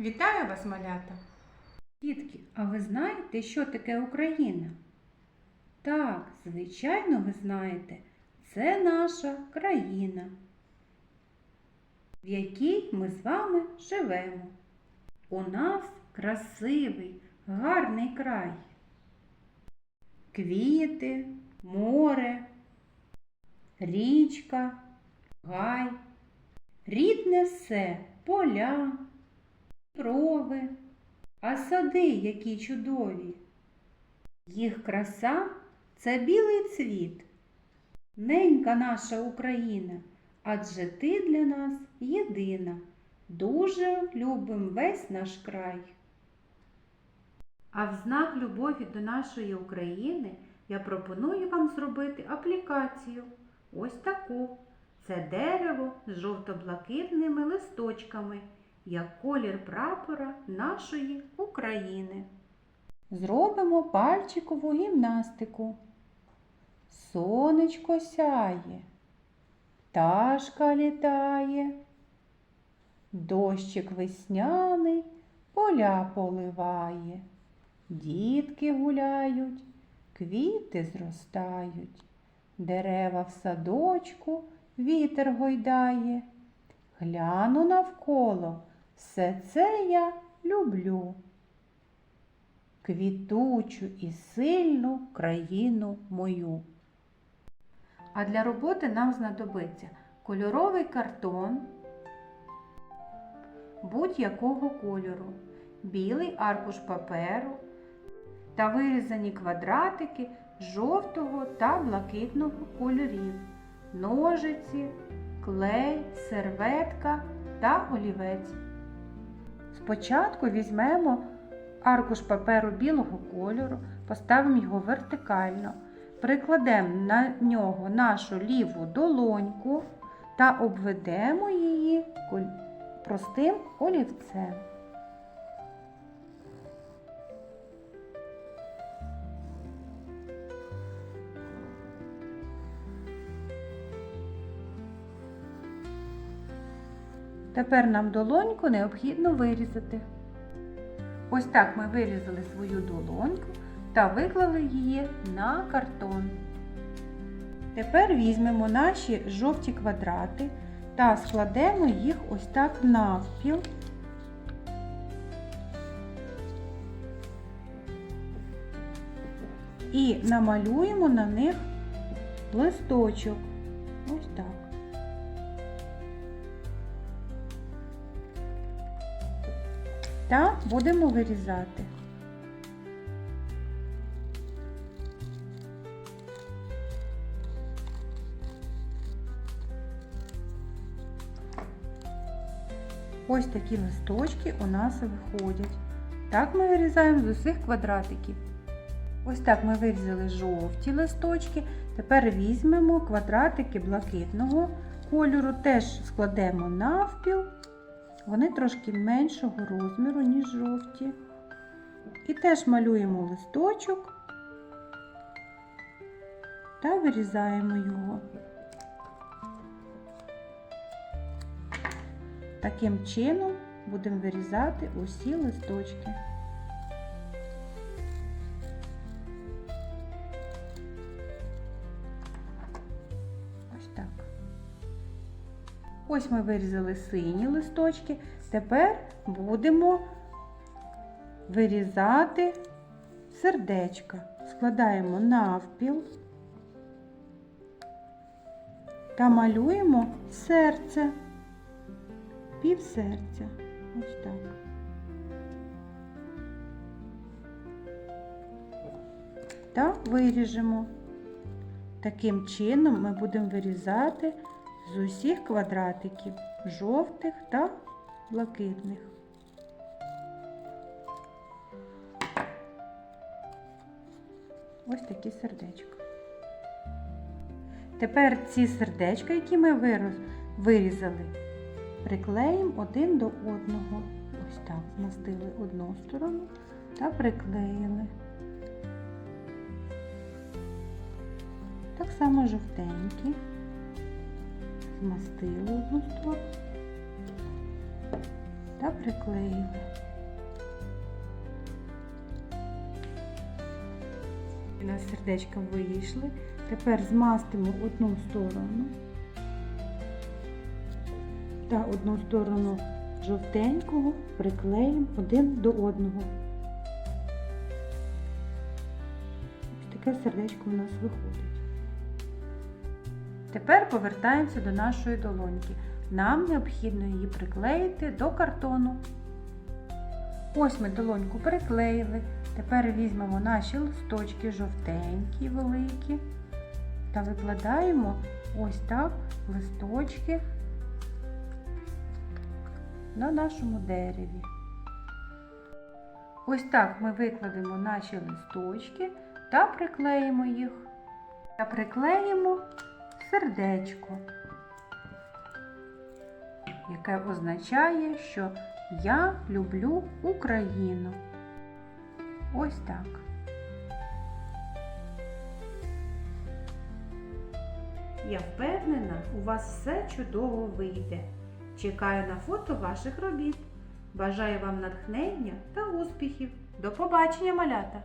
Вітаю вас, малята! Дітки, а ви знаєте, що таке Україна? Так, звичайно, ви знаєте, це наша країна, в якій ми з вами живемо. У нас красивий, гарний край. Квіти, море, річка, гай, рідне все, поля, брови, а сади які чудові. Їх краса це білий цвіт. Ненька наша Україна, адже ти для нас єдина. Дуже любим весь наш край. А в знак любові до нашої України я пропоную вам зробити аплікацію. Ось таку. Це дерево з жовто-блакитними листочками, як колір прапора нашої України. Зробимо пальчикову гімнастику. Сонечко сяє, пташка літає, дощик весняний поля поливає, дітки гуляють, квіти зростають, дерева в садочку вітер гойдає. Гляну навколо, все це я люблю. Квітучу і сильну країну мою. А для роботи нам знадобиться кольоровий картон будь-якого кольору, білий аркуш паперу та вирізані квадратики жовтого та блакитного кольорів, ножиці, клей, серветка та олівець. Спочатку візьмемо аркуш паперу білого кольору, поставимо його вертикально, прикладемо на нього нашу ліву долоньку та обведемо її простим олівцем. Тепер нам долоньку необхідно вирізати. Ось так ми вирізали свою долоньку та виклали її на картон. Тепер візьмемо наші жовті квадрати та складемо їх ось так навпіл. І намалюємо на них листочок. Ось так. Та будемо вирізати. Ось такі листочки у нас виходять. Так ми вирізаємо з усіх квадратиків. Ось так ми вирізали жовті листочки. Тепер візьмемо квадратики блакитного кольору, теж складемо навпіл. Вони трошки меншого розміру, ніж жовті. І теж малюємо листочок та вирізаємо його. Таким чином будемо вирізати усі листочки. Ось ми вирізали сині листочки. Тепер будемо вирізати сердечка. Складаємо навпіл та малюємо серце, пів серця. Ось так. Та виріжемо. Таким чином ми будемо вирізати з усіх квадратиків жовтих та блакитних. Ось такі сердечка. Тепер ці сердечка, які ми вирізали, приклеїмо один до одного. Ось так змастили одну сторону та приклеїли. Так само жовтенькі. Змастили одну сторону та приклеїли. У нас сердечка вийшли. Тепер змастимо одну сторону та одну сторону жовтенького приклеїмо один до одного. Таке сердечко у нас виходить. Тепер повертаємося до нашої долоньки. Нам необхідно її приклеїти до картону. Ось ми долоньку приклеїли. Тепер візьмемо наші листочки жовтенькі, великі, та викладаємо ось так листочки на нашому дереві. Ось так ми викладемо наші листочки та приклеїмо їх. Та приклеїмо сердечко, яке означає, що я люблю Україну. Ось так. Я впевнена, у вас все чудово вийде. Чекаю на фото ваших робіт. Бажаю вам натхнення та успіхів. До побачення, малята!